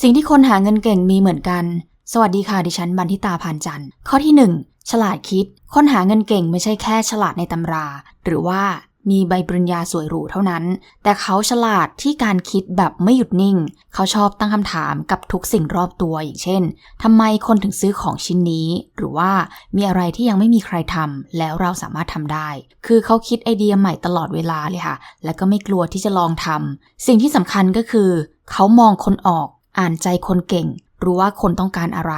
สิ่งที่คนหาเงินเก่งมีเหมือนกัน สวัสดีค่ะดิฉันบันทิตาพานจันทร์ ข้อที่ 1 ฉลาดคิด คนหาเงินเก่งไม่ใช่แค่ฉลาดในตำรา หรือว่ามีใบปริญญาสวยหรูเท่านั้น แต่เขาฉลาดที่การคิดแบบไม่หยุดนิ่ง เขาชอบตั้งคำถามกับทุกสิ่งรอบตัวอย่างเช่นทำไมคนถึงซื้อของชิ้นนี้ หรือว่ามีอะไรที่ยังไม่มีใครทำแล้วเราสามารถทำได้ คือเขาคิดไอเดียใหม่ตลอดเวลาเลยค่ะ และก็ไม่กลัวที่จะลองทำสิ่งที่สำคัญก็คือ เขามองคนออก อ่านใจคนเก่ง รู้ว่าคนต้องการอะไร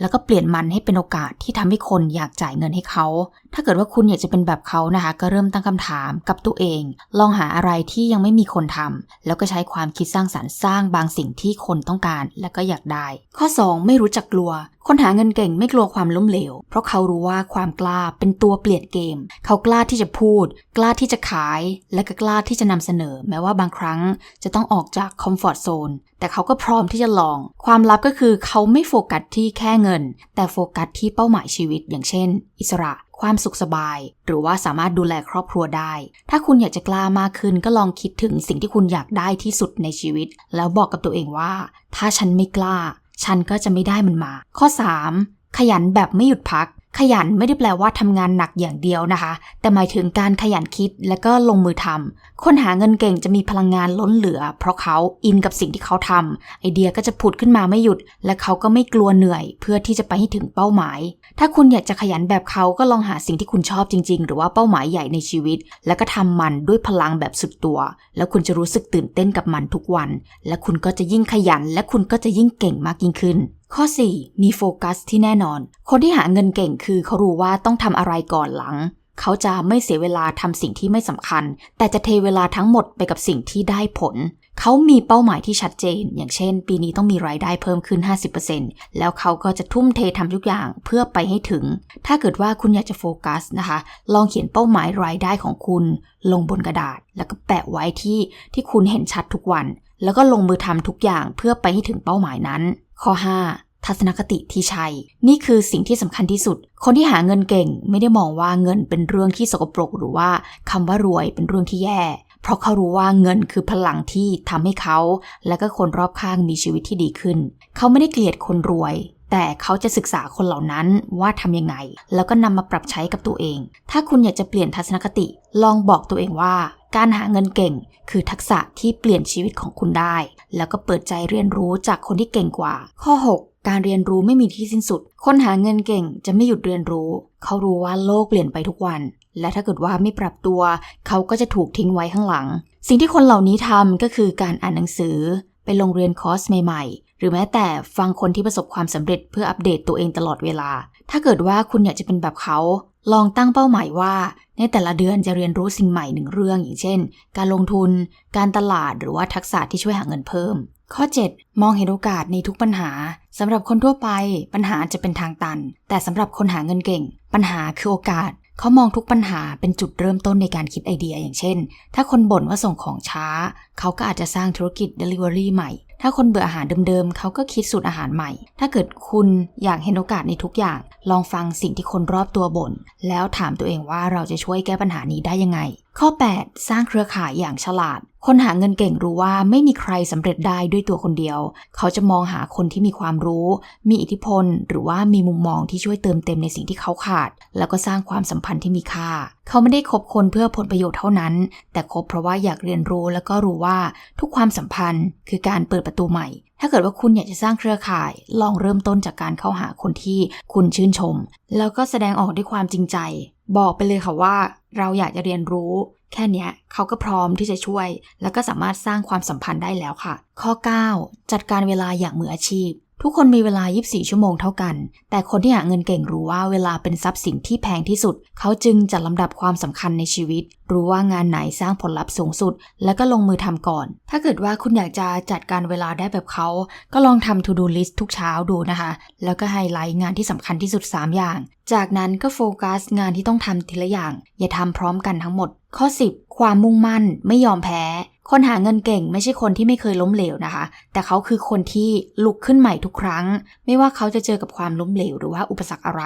แล้วก็เปลี่ยนมันให้เป็นโอกาสที่ทำให้คนอยากจ่ายเงินให้เขา ถ้าเกิดว่าคุณอยากจะเป็นแบบเขานะคะ ก็เริ่มตั้งคำถามกับตัวเอง ลองหาอะไรที่ยังไม่มีคนทำแล้วก็ใช้ความคิดสร้างสรรค์สร้างบางสิ่งที่คนต้องการ และก็อยากได้ ข้อ 2 ไม่รู้จักกลัว คนหาเงินเก่งไม่กลัวความล้มเหลว เพราะเขารู้ว่าความกล้าเป็นตัวเปลี่ยนเกม เขากล้าที่จะพูด กล้าที่จะขาย และก็กล้าที่จะนำเสนอ แม้ว่าบางครั้งจะต้องออกจากคอมฟอร์ทโซน แต่เขาก็พร้อมที่จะลอง ความลับก็คือเขาไม่โฟกัสที่แค่เงิน แต่โฟกัสที่เป้าหมายชีวิต อย่างเช่น อิสระ ความสุขสบาย หรือว่าสามารถดูแลครอบครัวได้ ถ้าคุณอยากจะกล้ามากขึ้นก็ลองคิดถึงสิ่งที่คุณอยากได้ที่สุดในชีวิต แล้วบอกกับตัวเองว่า ถ้าฉันไม่กล้า ฉันก็จะไม่ได้มันมา ข้อ 3. ขยันแบบไม่หยุดพัก ขยันไม่ได้แปลว่าทำงานหนักอย่างเดียวนะคะ แต่หมายถึงการขยันคิดและก็ลงมือทำคนหาเงินเก่งจะมีพลังงานล้นเหลือ เพราะเขาอินกับสิ่งที่เขาทำไอเดียก็จะผุดขึ้นมาไม่หยุด และเขาก็ไม่กลัวเหนื่อย เพื่อที่จะไปให้ถึงเป้าหมาย ถ้าคุณอยากจะขยันแบบเขาก็ลองหาสิ่งที่คุณชอบจริง ๆ หรือว่าเป้าหมายใหญ่ในชีวิต แล้วก็ทำมันด้วยพลังแบบสุดตัว แล้วคุณจะรู้สึกตื่นเต้นกับมันทุกวัน และคุณก็จะยิ่งขยัน และคุณก็จะยิ่งเก่งมากยิ่งขึ้น ข้อ 4. มีโฟกัสที่แน่นอน คนที่หาเงินเก่งคือเขารู้ว่าต้องทำอะไรก่อนหลัง เขาจะไม่เสียเวลาทำสิ่งที่ไม่สำคัญ แต่จะเทเวลาทั้งหมดไปกับสิ่งที่ได้ผล เขามีเป้าหมายที่ชัดเจน อย่างเช่น ปีนี้ต้องมีรายได้เพิ่มขึ้น 50%แล้วเขาก็จะทุ่มเททำทุกอย่างเพื่อไปให้ถึง ถ้าเกิดว่าคุณอยากจะโฟกัสนะคะ ลองเขียนเป้าหมายรายได้ของคุณ ลงบนกระดาษ แล้วก็แปะไว้ที่ที่คุณเห็นชัดทุกวัน แล้วก็ลงมือทำทุกอย่างเพื่อไปให้ถึงเป้าหมายนั้น ข้อ 5. ทัศนคติที่ใช่ นี่คือสิ่งที่สำคัญที่สุด คนที่หาเงินเก่งไม่ได้มองว่าเงินเป็นเรื่องที่สกปรกหรือว่าคำว่ารวยเป็นเรื่องที่แย่ เพราะเขารู้ว่าเงินคือพลังที่ทำให้เขา และก็คนรอบข้างมีชีวิตที่ดีขึ้น เขาไม่ได้เกลียดคนรวย แต่เขาจะศึกษาคนเหล่านั้นว่าทำยังไง แล้วก็นำมาปรับใช้กับตัวเอง ถ้าคุณอยากจะเปลี่ยนทัศนคติ ลองบอกตัวเองว่าการหาเงินเก่งคือทักษะที่เปลี่ยนชีวิตของคุณได้ แล้วก็เปิดใจเรียนรู้จากคนที่เก่งกว่า ข้อ 6 การเรียนรู้ไม่มีที่สิ้นสุด คนหาเงินเก่งจะไม่หยุดเรียนรู้ เขารู้ว่าโลกเปลี่ยนไปทุกวัน และถ้าเกิดว่าไม่ปรับตัว เขาก็จะถูกทิ้งไว้ข้างหลัง สิ่งที่คนเหล่านี้ทำก็คือการอ่านหนังสือ ไปลงเรียนคอร์สใหม่ ๆ หรือแม้แต่ฟังคนที่ประสบความสำเร็จเพื่ออัปเดตตัวเองตลอดเวลา ถ้าเกิดว่าคุณอยากจะเป็นแบบเขา ลองตั้งเป้าหมายว่า ในแต่ละเดือนจะเรียนรู้สิ่งใหม่หนึ่งเรื่อง อย่างเช่น การลงทุน การตลาดหรือว่าทักษะที่ช่วยหาเงินเพิ่ม ข้อ 7 มองเห็นโอกาสในทุกปัญหาสำหรับคนทั่วไป ปัญหาจะเป็นทางตัน แต่สำหรับคนหาเงินเก่ง ปัญหาคือโอกาส เขามองทุกปัญหาเป็นจุดเริ่มต้นในการคิดไอเดียอย่างเช่น ถ้าคนบ่นว่าส่งของช้า เขาก็อาจจะสร้างธุรกิจ Delivery ใหม่ ถ้าคนเบื่ออาหารเดิมๆ เขาก็คิดสูตรอาหารใหม่ ถ้าเกิดคุณอยากเห็นโอกาสในทุกอย่าง ลองฟังสิ่งที่คนรอบตัวบ่นแล้วถามตัวเองว่าเราจะช่วยแก้ปัญหานี้ได้ยังไง ข้อ 8 สร้างเครือข่ายอย่างฉลาด คนหาเงินเก่งรู้ว่าไม่มีใครสำเร็จได้ด้วยตัวคนเดียว เขาจะมองหาคนที่มีความรู้ มีอิทธิพล หรือว่ามีมุมมองที่ช่วยเติมเต็มในสิ่งที่เขาขาด แล้วก็สร้างความสัมพันธ์ที่มีค่า เขาไม่ได้คบคนเพื่อผลประโยชน์เท่านั้น แต่คบเพราะว่าอยากเรียนรู้แล้วก็รู้ว่าทุกความสัมพันธ์คือการเปิดประตูใหม่ ถ้าเกิดว่าคุณอยากจะสร้างเครือข่าย ลองเริ่มต้นจากการเข้าหาคนที่คุณชื่นชม แล้วก็แสดงออกด้วยความจริงใจ บอกไปเลยค่ะว่า เราอยากจะเรียนรู้ แค่เนี้ยเขาก็พร้อมที่จะช่วย แล้วก็สามารถสร้างความสัมพันธ์ได้แล้วค่ะ ข้อ 9 จัดการเวลาอย่างมืออาชีพ ทุกคนมีเวลา 24 ชั่วโมงเท่ากัน แต่คนที่หาเงินเก่งรู้ว่าเวลาเป็นทรัพย์สินที่แพงที่สุด เขาจึงจัดลำดับความสำคัญในชีวิต รู้ว่างานไหนสร้างผลลัพธ์สูงสุด แล้วก็ลงมือทำก่อน ถ้าเกิดว่าคุณอยากจะจัดการเวลาได้แบบเขา ก็ลองทำ to do list ทุกเช้าดูนะคะ แล้วก็ไฮไลท์งานที่สำคัญที่สุด 3 อย่าง จากนั้นก็โฟกัสงานที่ต้องทำทีละอย่าง อย่าทำพร้อมกันทั้งหมด ข้อ 10 ความมุ่งมั่นไม่ยอมแพ้ คนหาเงินเก่งไม่ใช่คนที่ไม่เคยล้มเหลวนะคะ แต่เขาคือคนที่ลุกขึ้นใหม่ทุกครั้ง ไม่ว่าเขาจะเจอกับความล้มเหลวหรือว่าอุปสรรคอะไร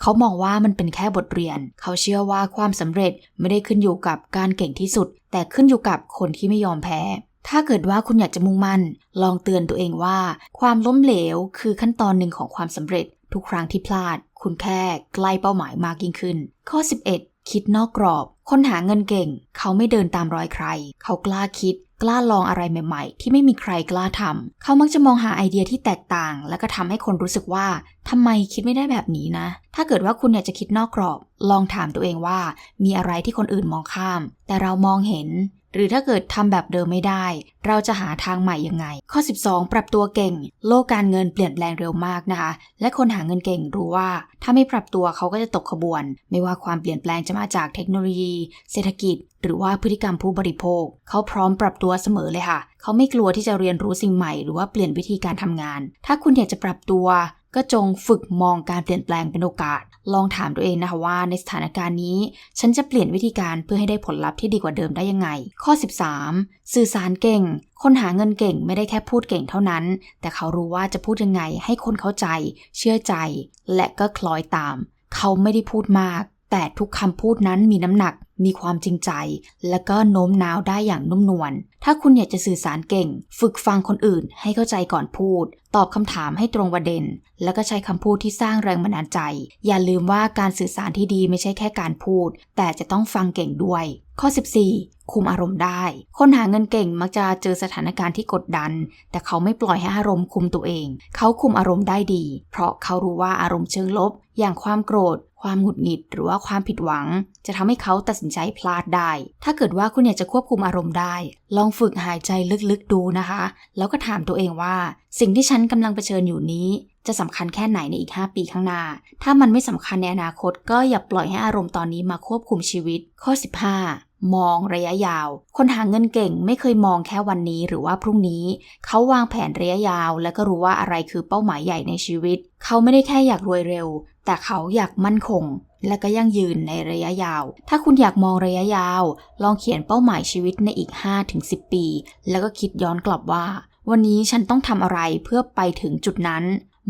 เขามองว่ามันเป็นแค่บทเรียน เขาเชื่อว่าความสำเร็จไม่ได้ขึ้นอยู่กับการเก่งที่สุด แต่ขึ้นอยู่กับคนที่ไม่ยอมแพ้ถ้าเกิดว่าคุณอยากจะมุ่งมั่น ลองเตือนตัวเองว่า ความล้มเหลวคือขั้นตอนหนึ่งของความสำเร็จ ทุกครั้งที่พลาด คุณแค่ใกล้เป้าหมายมากยิ่งขึ้น ข้อ 11 คิดนอกกรอบ คนหาเงินเก่ง เขาไม่เดินตามรอยใคร เขากล้าคิด กล้าลองอะไรใหม่ ๆ ที่ไม่มีใครกล้าทำเขามักจะมองหาไอเดียที่แตกต่าง และก็ทำให้คนรู้สึกว่าทำไมคิดไม่ได้แบบนี้นะ ถ้าเกิดว่าคุณอยากจะคิดนอกกรอบ ลองถามตัวเองว่า มีอะไรที่คนอื่นมองข้าม แต่เรามองเห็น หรือถ้าเกิดทำแบบเดิมไม่ได้ เราจะหาทางใหม่ยังไง ข้อ 12 ปรับตัวเก่ง โลกการเงินเปลี่ยนแปลงเร็วมากนะคะ และคนหาเงินเก่งรู้ว่า ถ้าไม่ปรับตัวเขาก็จะตกขบวน ไม่ว่าความเปลี่ยนแปลงจะมาจากเทคโนโลยี เศรษฐกิจ หรือว่าพฤติกรรมผู้บริโภค เขาพร้อมปรับตัวเสมอเลยค่ะ เขาไม่กลัวที่จะเรียนรู้สิ่งใหม่ หรือว่าเปลี่ยนวิธีการทำงาน ถ้าคุณอยากจะปรับตัว ก็จงฝึกมองการเปลี่ยนแปลงเป็นโอกาส ลองถามตัวเองนะคะว่าในสถานการณ์นี้ ฉันจะเปลี่ยนวิธีการเพื่อให้ได้ผลลัพธ์ที่ดีกว่าเดิมได้ยังไง ข้อ 13 สื่อสารเก่ง คนหาเงินเก่งไม่ได้แค่พูดเก่งเท่านั้น แต่เขารู้ว่าจะพูดยังไงให้คนเข้าใจ เชื่อใจ และก็คล้อยตาม เขาไม่ได้พูดมาก แต่ทุกคำพูดนั้นมีน้ำหนัก มีความจริงใจ และก็โน้มน้าวได้อย่างนุ่มนวล ถ้าคุณอยากจะสื่อสารเก่ง ฝึกฟังคนอื่นให้เข้าใจก่อนพูด ตอบคำถามให้ตรงประเด็น แล้วก็ใช้คำพูดที่สร้างแรงบันดาลใจ อย่าลืมว่าการสื่อสารที่ดีไม่ใช่แค่การพูด แต่จะต้องฟังเก่งด้วย ข้อ 14 คุมอารมณ์ได้ คนหาเงินเก่งมักจะเจอสถานการณ์ที่กดดัน แต่เขาไม่ปล่อยให้อารมณ์คุมตัวเอง เขาคุมอารมณ์ได้ดี เพราะเขารู้ว่าอารมณ์เชิงลบ อย่างความโกรธ ความหงุดหงิดหรือว่าความผิดหวัง จะทำให้เขาตัดสินใจพลาดได้ ถ้าเกิดว่าคุณอยากจะควบคุมอารมณ์ได้ ลองฝึกหายใจลึกๆดูนะคะ แล้วก็ถามตัวเองว่า สิ่งที่ฉันกำลังเผชิญอยู่นี้ จะสำคัญแค่ไหนในอีก 5 ปีข้างหน้า ถ้ามันไม่สำคัญในอนาคต ก็อย่าปล่อยให้อารมณ์ตอนนี้มาควบคุมชีวิต ข้อ 15มองระยะยาว คนหาเงินเก่งไม่เคยมองแค่วันนี้หรือว่าพรุ่งนี้ เขาวางแผนระยะยาว และก็รู้ว่าอะไรคือเป้าหมายใหญ่ในชีวิต เขาไม่ได้แค่อยากรวยเร็ว แต่เขาอยากมั่นคง และก็ยั่งยืนในระยะยาว ถ้าคุณอยากมองระยะยาว ลองเขียนเป้าหมายชีวิตในอีก 5-10 ปี แล้วก็คิดย้อนกลับว่า วันนี้ฉันต้องทำอะไรเพื่อไปถึงจุดนั้น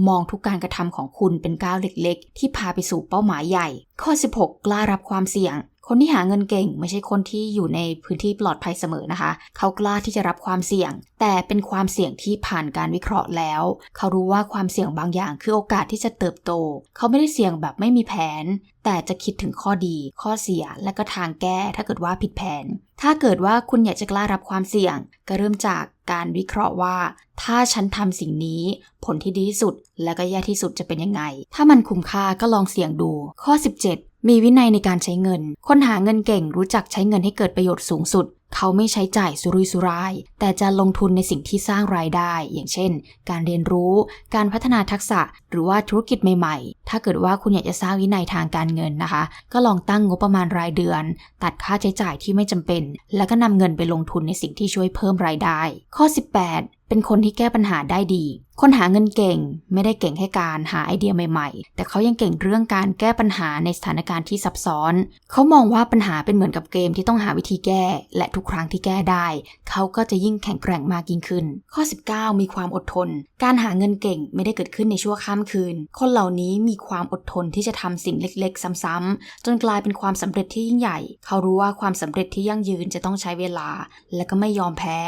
มองทุกการกระทำของคุณเป็นก้าวเล็กๆ ที่พาไปสู่เป้าหมายใหญ่ ข้อ 16 กล้ารับความเสี่ยง คนที่หาเงินเก่งไม่ใช่คนที่อยู่ในพื้นที่ปลอดภัยเสมอนะคะ เขากล้าที่จะรับความเสี่ยง แต่เป็นความเสี่ยงที่ผ่านการวิเคราะห์แล้ว เขารู้ว่าความเสี่ยงบางอย่างคือโอกาสที่จะเติบโต เขาไม่ได้เสี่ยงแบบไม่มีแผน แต่จะคิดถึงข้อดี ข้อเสีย และก็ทางแก้ถ้าเกิดว่าผิดแผน ถ้าเกิดว่าคุณอยากจะกล้ารับความเสี่ยง ก็เริ่มจากการวิเคราะห์ว่า ถ้าฉันทำสิ่งนี้ ผลที่ดีที่สุด และก็แย่ที่สุดจะเป็นยังไง ถ้ามันคุ้มค่าก็ลองเสี่ยงดู ข้อ 17 มีวินัยในการใช้เงิน คนหาเงินเก่งรู้จักใช้เงินให้เกิดประโยชน์สูงสุด เขาไม่ใช้จ่ายสุรุ่ยสุร่าย แต่จะลงทุนในสิ่งที่สร้างรายได้ อย่างเช่น การเรียนรู้ การพัฒนาทักษะ หรือว่าธุรกิจใหม่ๆ ถ้าเกิดว่าคุณอยากจะสร้างวินัยทางการเงินนะคะ ก็ลองตั้งงบประมาณรายเดือน ตัดค่าใช้จ่ายที่ไม่จำเป็น แล้วก็นำเงินไปลงทุนในสิ่งที่ช่วยเพิ่มรายได้ ข้อ 18เป็นคนที่แก้ปัญหาได้ดี คนหาเงินเก่งไม่ได้เก่งแค่การหาไอเดียใหม่ๆ แต่เขายังเก่งเรื่องการแก้ปัญหาในสถานการณ์ที่ซับซ้อน เขามองว่าปัญหาเป็นเหมือนกับเกมที่ต้องหาวิธีแก้ และทุกุกครั้งที่แก้ได้ เขาก็จะยิ่งแข็งแกร่งมากยิ่งขึ้น ข้อ 19 มีความอดทน การหาเงินเก่งไม่ได้เกิดขึ้นในชั่วข้ามคืน คนเหล่านี้มีความอดทนที่จะทำสิ่งเล็ก ๆ ซ้ำๆจนกลายเป็นความสำเร็จที่ยิ่งใหญ่ เขารู้ว่าความสำเร็จที่ยั่งยืนจะต้องใช้เวลา และก็ไม่ยอมแพ้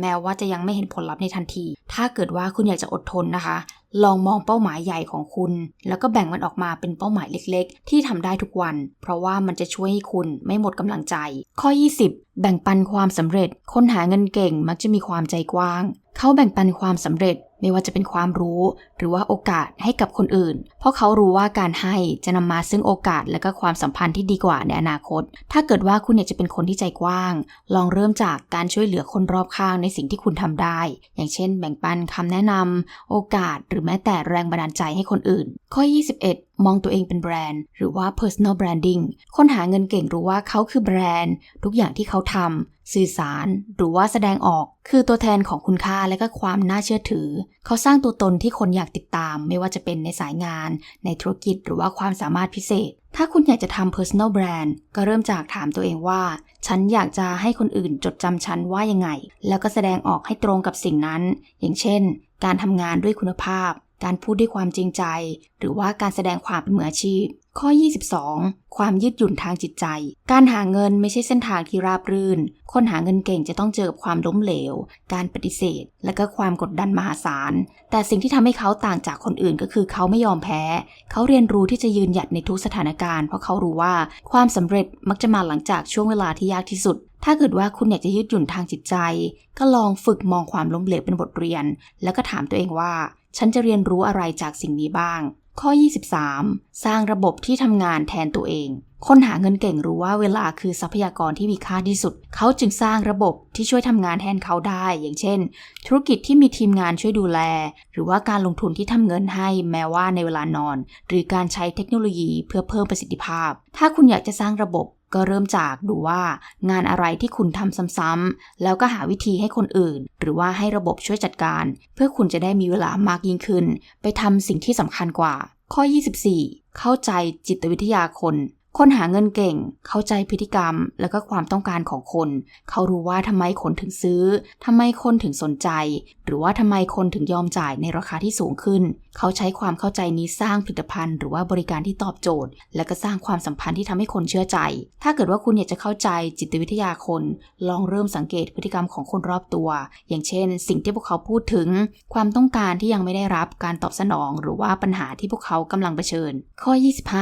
แม้ว่าจะยังไม่เห็นผลลัพธ์ในทันที ถ้าเกิดว่าคุณอยากจะอดทนนะคะ ลองมองเป้าหมายใหญ่ของคุณ แล้วก็แบ่งมันออกมาเป็นเป้าหมายเล็กๆ ที่ทำได้ทุกวัน เพราะว่ามันจะช่วยให้คุณไม่หมดกำลังใจ ข้อ 20 แบ่งปันความสำเร็จ คนหาเงินเก่งมักจะมีความใจกว้าง เขาแบ่งปันความสำเร็จ ไม่ว่าจะเป็นความรู้ หรือว่าโอกาสให้กับคนอื่น เพราะเขารู้ว่าการให้จะนำมาซึ่งโอกาสและก็ความสัมพันธ์ที่ดีกว่าในอนาคต ถ้าเกิดว่าคุณอยากจะเป็นคนที่ใจกว้าง ลองเริ่มจากการช่วยเหลือคนรอบข้างในสิ่งที่คุณทำได้ อย่างเช่น แบ่งปันคำแนะนำโอกาส หรือแม้แต่แรงบันดาลใจให้คนอื่น ข้อ 21 มองตัวเองเป็นแบรนด์ หรือว่า personal branding คนหาเงินเก่งรู้ว่าเขาคือแบรนด์ ทุกอย่างที่เขาทำสื่อสาร หรือว่าแสดงออก คือตัวแทนของคุณค่าและก็ความน่าเชื่อถือ เขาสร้างตัวตนที่คนอยากติดตาม ไม่ว่าจะเป็นในสายงาน ในธุรกิจหรือว่าความสามารถพิเศษ ถ้าคุณอยากจะทำ personal brand ก็เริ่มจากถามตัวเองว่า ฉันอยากจะให้คนอื่นจดจำฉันว่ายังไง แล้วก็แสดงออกให้ตรงกับสิ่งนั้น อย่างเช่น การทำงานด้วยคุณภาพ การพูดด้วยความจริงใจ หรือว่าการแสดงความเป็นมืออาชีพ ข้อ 22 ความยืดหยุ่นทางจิตใจ การหาเงินไม่ใช่เส้นทางที่ราบรื่น คนหาเงินเก่งจะต้องเจอกับความล้มเหลว การปฏิเสธ และก็ความกดดันมหาศาล แต่สิ่งที่ทำให้เขาต่างจากคนอื่นก็คือเขาไม่ยอมแพ้ เขาเรียนรู้ที่จะยืนหยัดในทุกสถานการณ์ เพราะเขารู้ว่าความสำเร็จมักจะมาหลังจากช่วงเวลาที่ยากที่สุดถ้าเกิดว่าคุณอยากจะยืดหยุ่นทางจิตใจ ก็ลองฝึกมองความล้มเหลวเป็นบทเรียน แล้วก็ถามตัวเองว่า ฉันจะเรียนรู้อะไรจากสิ่งนี้บ้าง ข้อ 23 สร้างระบบที่ทำงานแทนตัวเอง คนหาเงินเก่งรู้ว่าเวลาคือทรัพยากรที่มีค่าที่สุด เขาจึงสร้างระบบที่ช่วยทำงานแทนเขาได้ อย่างเช่น ธุรกิจที่มีทีมงานช่วยดูแล หรือว่าการลงทุนที่ทำเงินให้แม้ว่าในเวลานอน หรือการใช้เทคโนโลยีเพื่อเพิ่มประสิทธิภาพ ถ้าคุณอยากจะสร้างระบบ ก็เริ่มจากดูว่างานอะไรที่คุณทำซ้ำๆแล้วก็หาวิธีให้คนอื่น หรือว่าให้ระบบช่วยจัดการ เพื่อคุณจะได้มีเวลามากยิ่งขึ้น ไปทำสิ่งที่สำคัญกว่า ข้อ 24 เข้าใจจิตวิทยาคน คนหาเงินเก่ง เข้าใจพฤติกรรม และก็ความต้องการของคน เขารู้ว่าทำไมคนถึงซื้อทำไมคนถึงสนใจ หรือว่าทำไมคนถึงยอมจ่ายในราคาที่สูงขึ้น เขาใช้ความเข้าใจนี้สร้างผลิตภัณฑ์ หรือว่าบริการที่ตอบโจทย์ และก็สร้างความสัมพันธ์ที่ทำให้คนเชื่อใจ ถ้าเกิดว่าคุณอยากจะเข้าใจจิตวิทยาคน ลองเริ่มสังเกตพฤติกรรมของคนรอบตัว อย่างเช่น สิ่งที่พวกเขาพูดถึง ความต้องการที่ยังไม่ได้รับการตอบสนอง หรือว่าปัญหาที่พวกเขากำลังเผชิญ ข้อ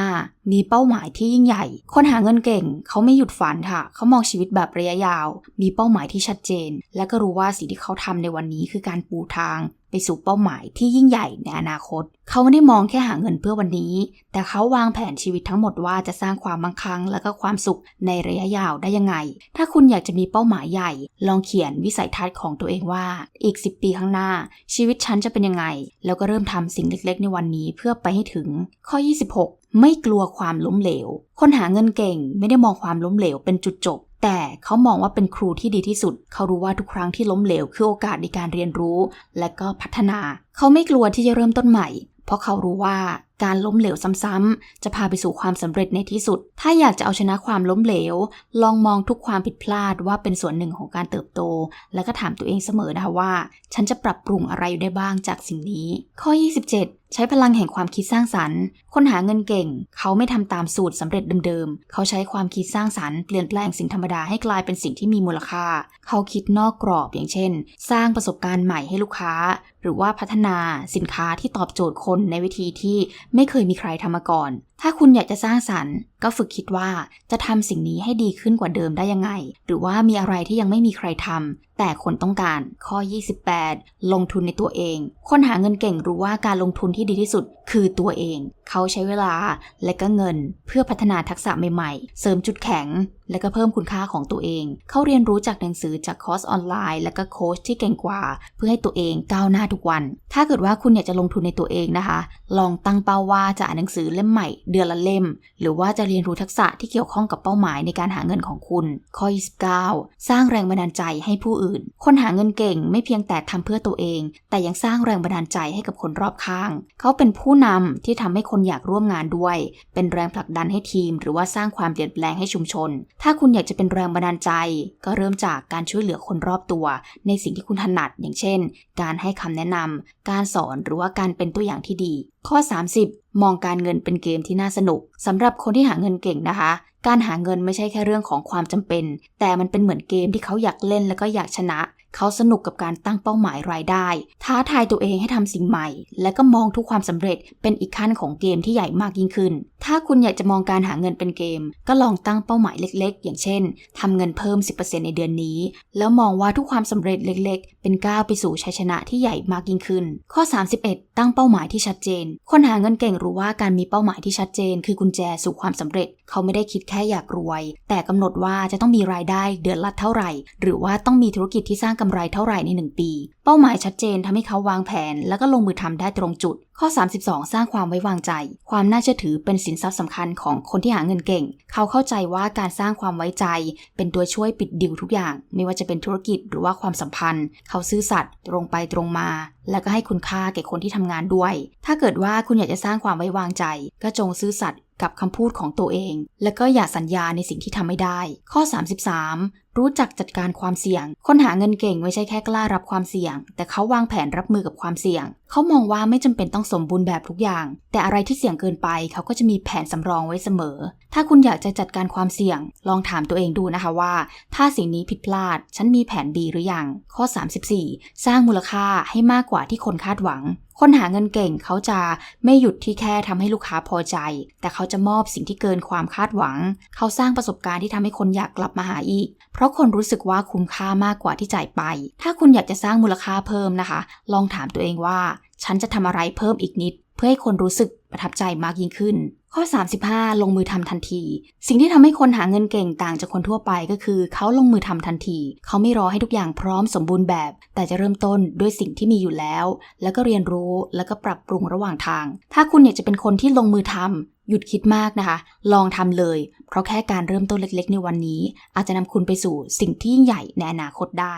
25 มีเป้าหมายที่ยิ่งใหญ่ คนหาเงินเก่ง เขาไม่หยุดฝันค่ะ เขามองชีวิตแบบระยะยาว มีเป้าหมายที่ชัดเจน และก็รู้ว่าสิ่งที่เขาทำในวันนี้คือการปูทาง ไปสู่เป้าหมายที่ยิ่งใหญ่ในอนาคต เขาไม่ได้มองแค่หาเงินเพื่อวันนี้ แต่เขาวางแผนชีวิตทั้งหมดว่าจะสร้างความมั่งคั่งและก็ความสุขในระยะยาวได้ยังไง ถ้าคุณอยากจะมีเป้าหมายใหญ่ ลองเขียนวิสัยทัศน์ของตัวเองว่า อีก 10 ปีข้างหน้า ชีวิตฉันจะเป็นยังไง แล้วก็เริ่มทำสิ่งเล็กๆ ในวันนี้เพื่อไปให้ถึง ข้อ 26 ไม่กลัวความล้มเหลว คนหาเงินเก่งไม่ได้มองความล้มเหลวเป็นจุดจบ แต่เขามองว่าเป็นครูที่ดีที่สุด เขารู้ว่าทุกครั้งที่ล้มเหลวคือโอกาสในการเรียนรู้ และก็พัฒนา เขาไม่กลัวที่จะเริ่มต้นใหม่ เพราะเขารู้ว่า การล้มเหลวซ้ำๆ จะพาไปสู่ความสำเร็จในที่สุด ถ้าอยากจะเอาชนะความล้มเหลว ลองมองทุกความผิดพลาดว่าเป็นส่วนหนึ่งของการเติบโต และก็ถามตัวเองเสมอนะคะว่า ฉันจะปรับปรุงอะไรอยู่ได้บ้างจากสิ่งนี้ ข้อ 27ใช้พลังแห่งความคิดสร้างสรรค์ คนหาเงินเก่ง เขาไม่ทำตามสูตรสำเร็จเดิมๆ เขาใช้ความคิดสร้างสรรค์เปลี่ยนแปลงสิ่งธรรมดาให้กลายเป็นสิ่งที่มีมูลค่า เขาคิดนอกกรอบอย่างเช่น สร้างประสบการณ์ใหม่ให้ลูกค้า หรือว่าพัฒนาสินค้าที่ตอบโจทย์คนในวิธีที่ไม่เคยมีใครทำมาก่อน ถ้าคุณอยากจะสร้างสรรค์ ก็ฝึกคิดว่าจะทำสิ่งนี้ให้ดีขึ้นกว่าเดิมได้ยังไง หรือว่ามีอะไรที่ยังไม่มีใครทำแต่คนต้องการข้อ 28 ลงทุนในตัวเอง คนหาเงินเก่งรู้ว่าการลงทุนที่ดีที่สุดคือตัวเอง เขาใช้เวลาและก็เงินเพื่อพัฒนาทักษะใหม่ๆ เสริมจุดแข็ง และก็เพิ่มคุณค่าของตัวเอง เขาเรียนรู้จากหนังสือจากคอร์สออนไลน์ และก็โค้ชที่เก่งกว่า เพื่อให้ตัวเองก้าวหน้าทุกวัน ถ้าเกิดว่าคุณอยากจะลงทุนในตัวเองนะคะ ลองตั้งเป้าว่าจะอ่านหนังสือเล่มใหม่เดือนละเล่ม หรือว่าจะเรียนรู้ทักษะที่เกี่ยวข้องกับเป้าหมายในการหาเงินของคุณ ข้อ 29 สร้างแรงบันดาลใจให้ผู้อื่น คนหาเงินเก่งไม่เพียงแต่ทำเพื่อตัวเอง แต่ยังสร้างแรงบันดาลใจให้กับคนรอบข้าง เขาเป็นผู้นำที่ทำให้คนอยากร่วมงานด้วย เป็นแรงผลักดันให้ทีม หรือว่าสร้างความเปลี่ยนแปลงให้ชุมชน ถ้าคุณอยากจะเป็นแรงบันดาลใจ ก็เริ่มจากการช่วยเหลือคนรอบตัว ในสิ่งที่คุณถนัดอย่างเช่น การให้คำแนะนำการสอนหรือว่าการเป็นตัวอย่างที่ดีข้อ 30 มองการเงินเป็นเกมที่น่าสนุกสำหรับคนที่หาเงินเก่งนะคะ การหาเงินไม่ใช่แค่เรื่องของความจำเป็น แต่มันเป็นเหมือนเกมที่เขาอยากเล่นแล้วก็อยากชนะ เขาสนุกกับการตั้งเป้าหมายรายได้ ท้าทายตัวเองให้ทำสิ่งใหม่ และก็มองทุกความสำเร็จเป็นอีกขั้นของเกมที่ใหญ่มากยิ่งขึ้น ถ้าคุณอยากจะมองการหาเงินเป็นเกม ก็ลองตั้งเป้าหมายเล็ก ๆ อย่างเช่นทำเงินเพิ่ม 10%ในเดือนนี้ แล้วมองว่าทุกความสำเร็จเล็ก ๆ เป็นก้าวไปสู่ชัยชนะที่ใหญ่มากยิ่งขึ้น ข้อ 31 ตั้งเป้าหมายที่ชัดเจน คนหาเงินเก่งรู้ว่าการมีเป้าหมายที่ชัดเจน คือกุญแจสู่ความสำเร็จ เขาไม่ได้คิดแค่อยากรวย แต่กำหนดว่าจะต้องมีรายได้เดือนละเท่าไหร่ หรือว่าต้องมีธุรกิจที่สร้างกำไรเท่าไหร่ใน 1 ปี เป้าหมายชัดเจนทำให้เขาวางแผน แล้วก็ลงมือทำได้ตรงจุด ข้อ 32 สร้างความไว้วางใจ ความน่าเชื่อถือเป็นสินทรัพย์สำคัญของคนที่หาเงินเก่ง เขาเข้าใจว่าการสร้างความไว้ใจ เป็นตัวช่วยปิดดิวทุกอย่าง ไม่ว่าจะเป็นธุรกิจหรือว่าความสัมพันธ์ เขาซื่อสัตย์ตรงไปตรงมา แล้วก็ให้คุณค่าแก่คนที่ทำงานด้วย ถ้าเกิดว่าคุณอยากจะสร้างความไว้วางใจ ก็จงซื่อสัตย์กับคำพูดของตัวเอง และก็อย่าสัญญาในสิ่งที่ทำไม่ได้ ข้อ 33 รู้จักจัดการความเสี่ยง คนหาเงินเก่งไม่ใช่แค่กล้ารับความเสี่ยง แต่เขาวางแผนรับมือกับความเสี่ยง เขามองว่าไม่จำเป็นต้องสมบูรณ์แบบทุกอย่าง แต่อะไรที่เสี่ยงเกินไป เขาก็จะมีแผนสำรองไว้เสมอ ถ้าคุณอยากจะจัดการความเสี่ยง ลองถามตัวเองดูนะคะว่า ถ้าสิ่งนี้ผิดพลาด ฉันมีแผน B หรือยัง ข้อ 34 สร้างมูลค่าให้มากกว่าที่คนคาดหวังคนหาเงินเก่งเขาจะไม่หยุดที่แค่ทำให้ลูกค้าพอใจ แต่เขาจะมอบสิ่งที่เกินความคาดหวัง เขาสร้างประสบการณ์ที่ทำให้คนอยากกลับมาหาอีก เพราะคนรู้สึกว่าคุ้มค่ามากกว่าที่จ่ายไป ถ้าคุณอยากจะสร้างมูลค่าเพิ่มนะคะ ลองถามตัวเองว่า ฉันจะทำอะไรเพิ่มอีกนิด เพื่อให้คนรู้สึกประทับใจมากยิ่งขึ้น ข้อ 35 ลงมือทำทันที สิ่งที่ทำให้คนหาเงินเก่งต่างจากคนทั่วไปก็คือ เขาลงมือทำทันที เขาไม่รอให้ทุกอย่างพร้อมสมบูรณ์แบบ แต่จะเริ่มต้นด้วยสิ่งที่มีอยู่แล้ว แล้วก็เรียนรู้แล้วก็ปรับปรุงระหว่างทาง ถ้าคุณอยากจะเป็นคนที่ลงมือทำ หยุดคิดมากนะคะ ลองทำเลย เพราะแค่การเริ่มต้นเล็กๆ ในวันนี้ อาจจะนำคุณไปสู่สิ่งที่ยิ่งใหญ่ในอนาคตได้